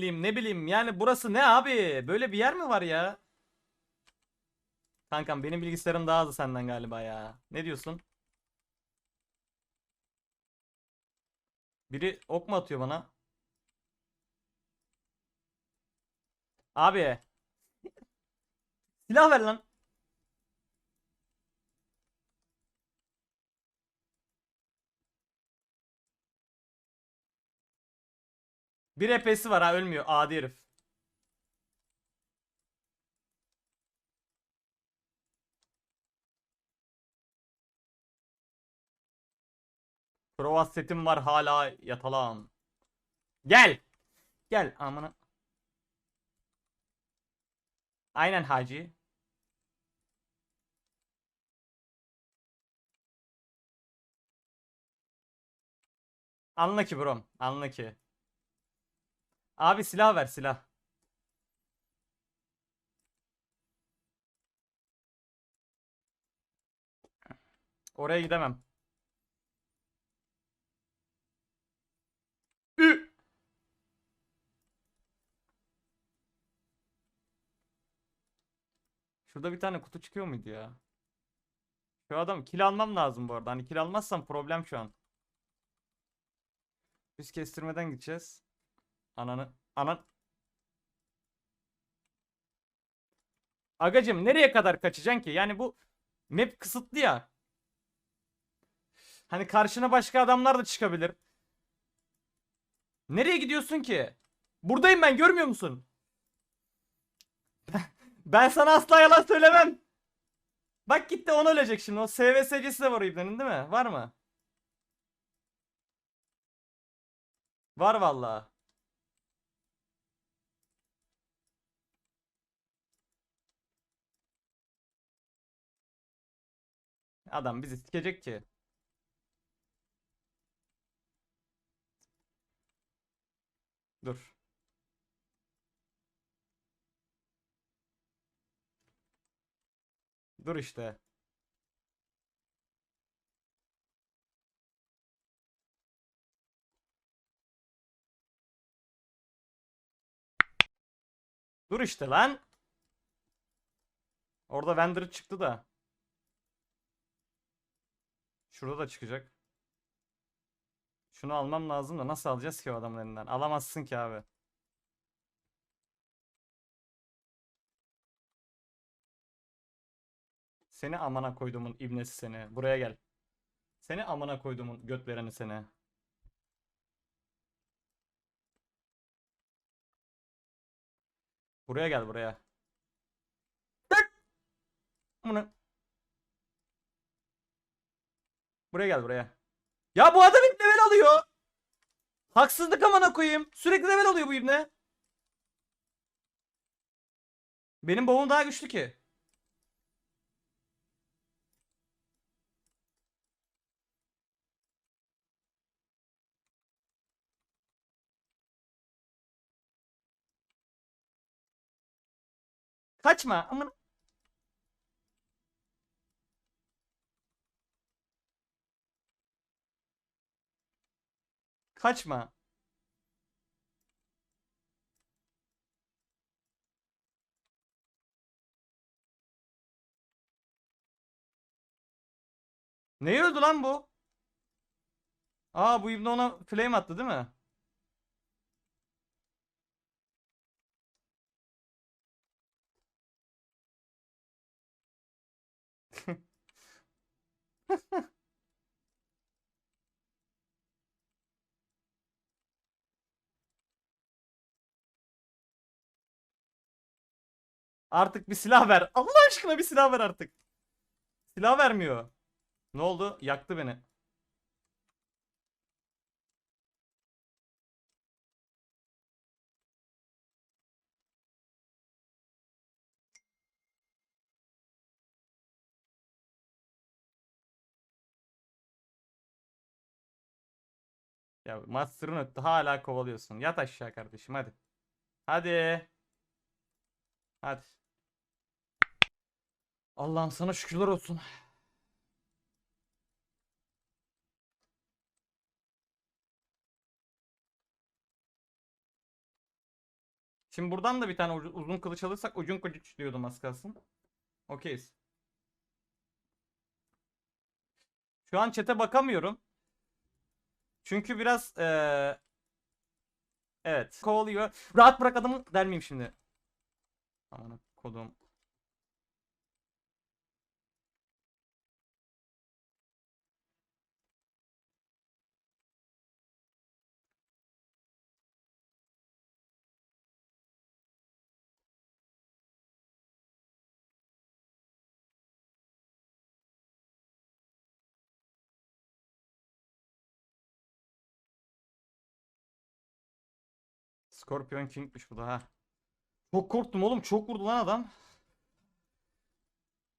bileyim ne bileyim yani burası ne abi? Böyle bir yer mi var ya? Kankam benim bilgisayarım daha hızlı senden galiba ya. Ne diyorsun? Biri ok mu atıyor bana? Abi. Silah ver lan. Bir EP'si var ha ölmüyor. Adi herif. Prova setim var hala yatalan. Gel. Gel amına. Aynen Hacı. Anla ki brom. Anla ki. Abi silah ver silah. Oraya gidemem. Ü. Şurada bir tane kutu çıkıyor muydu ya? Şu adam kill almam lazım bu arada. Hani kill almazsam problem şu an. Biz kestirmeden gideceğiz. Ananı. Anan. Agacım nereye kadar kaçacaksın ki? Yani bu map kısıtlı ya. Hani karşına başka adamlar da çıkabilir. Nereye gidiyorsun ki? Buradayım ben görmüyor musun? Ben sana asla yalan söylemem. Bak gitti onu ölecek şimdi. O SVS'cisi de var o İbne'nin değil mi? Var mı? Var vallahi. Adam bizi sikecek ki. Dur. Dur işte. Dur işte lan. Orada Vendor çıktı da. Şurada da çıkacak. Şunu almam lazım da nasıl alacağız ki o adamın elinden? Alamazsın ki abi. Seni amana koyduğumun ibnesi seni. Buraya gel. Seni amana koyduğumun göt vereni seni. Buraya gel buraya. Tık! Amına. Buraya gel buraya. Ya bu adam ilk level alıyor. Haksızlık amına koyayım. Sürekli level alıyor bu ibne. Benim boğum daha güçlü ki. Kaçma. Amına. Kaçma. Neyi öldü lan bu? Aa bu ibne ona flame attı değil mi? Artık bir silah ver. Allah aşkına bir silah ver artık. Silah vermiyor. Ne oldu? Yaktı beni. Ya Master'ın öttü hala kovalıyorsun. Yat aşağı kardeşim hadi. Hadi. Hadi. Allah'ım sana şükürler olsun. Şimdi buradan da bir tane uzun kılıç alırsak ucun kılıç diyordum az kalsın. Okeyiz. Şu an chat'e bakamıyorum. Çünkü biraz eee Evet. Kovalıyor. Rahat bırak adamı der miyim şimdi? Aman kodum. Scorpion King'miş bu da ha. Çok korktum oğlum. Çok vurdu lan adam.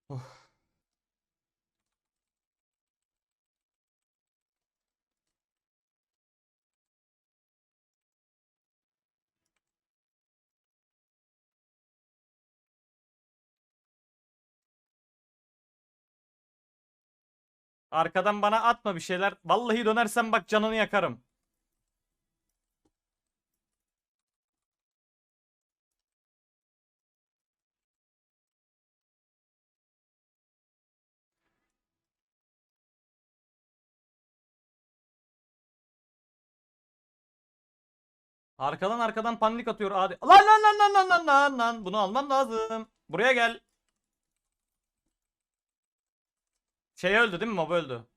Of. Arkadan bana atma bir şeyler. Vallahi dönersen bak canını yakarım. Arkadan arkadan panik atıyor hadi. Lan lan lan lan lan lan lan lan. Bunu almam lazım. Buraya gel. Şey öldü değil mi? Mob öldü.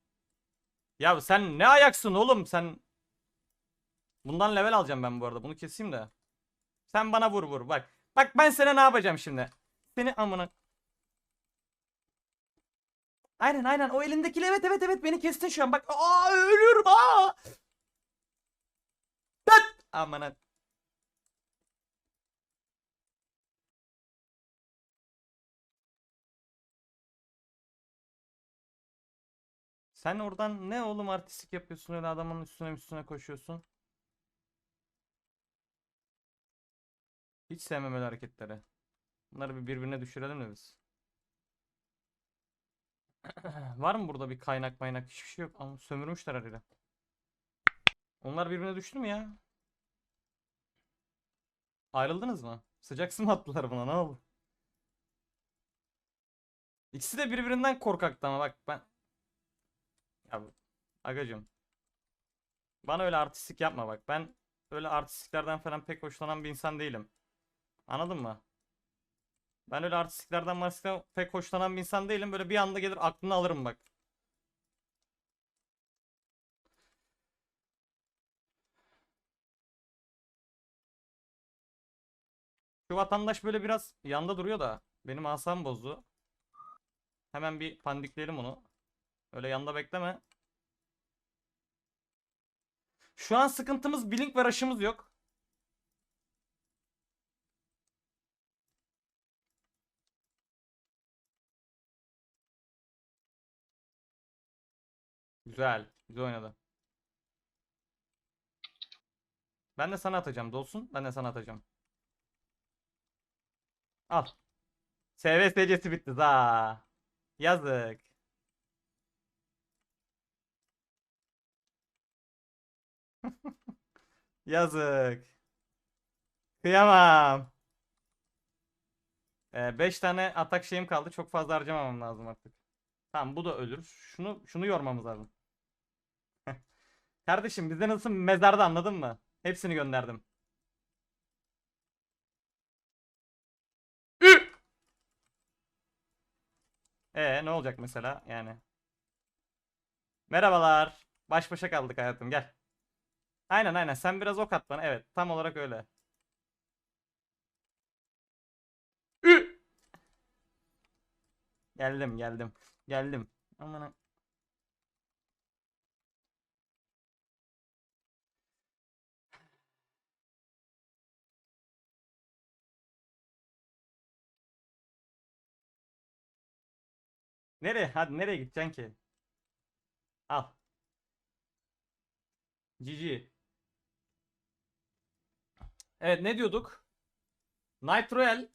Ya sen ne ayaksın oğlum sen. Bundan level alacağım ben bu arada. Bunu keseyim de. Sen bana vur vur bak. Bak ben sana ne yapacağım şimdi. Seni amına. Aynen aynen o elindekiyle evet evet evet beni kestin şu an bak. Aa ölüyorum aa. Amına. Sen oradan ne oğlum artistik yapıyorsun öyle adamın üstüne üstüne koşuyorsun. Hiç sevmem öyle hareketleri. Bunları bir birbirine düşürelim de biz. Var mı burada bir kaynak maynak hiçbir şey yok. Ama sömürmüşler herhalde. Onlar birbirine düştü mü ya? Ayrıldınız mı? Sıcak su mu attılar buna ne oldu? İkisi de birbirinden korkaktı ama bak ben ya agacım. Bana öyle artistik yapma bak. Ben öyle artistiklerden falan pek hoşlanan bir insan değilim. Anladın mı? Ben öyle artistiklerden martistiklerden pek hoşlanan bir insan değilim. Böyle bir anda gelir aklını alırım bak. Şu vatandaş böyle biraz yanda duruyor da benim asam bozdu. Hemen bir pandikleyelim onu. Öyle yanda bekleme. Şu an sıkıntımız blink ve rush'ımız yok. Güzel. Güzel oynadı. Ben de sana atacağım. Dolsun. Ben de sana atacağım. Al. SV SC'si bitti. Za. Yazık. Yazık. Kıyamam. 5 tane atak şeyim kaldı. Çok fazla harcamamam lazım artık. Tamam bu da ölür. Şunu şunu yormamız lazım. Kardeşim bizde nasıl mezarda anladın mı? Hepsini gönderdim. E ne olacak mesela yani? Merhabalar. Baş başa kaldık hayatım gel. Aynen aynen sen biraz ok at bana. Evet tam olarak öyle. Ü! Geldim geldim. Geldim. Aman Nereye? Hadi nereye gideceksin ki? Al. GG. Evet ne diyorduk? Night Royale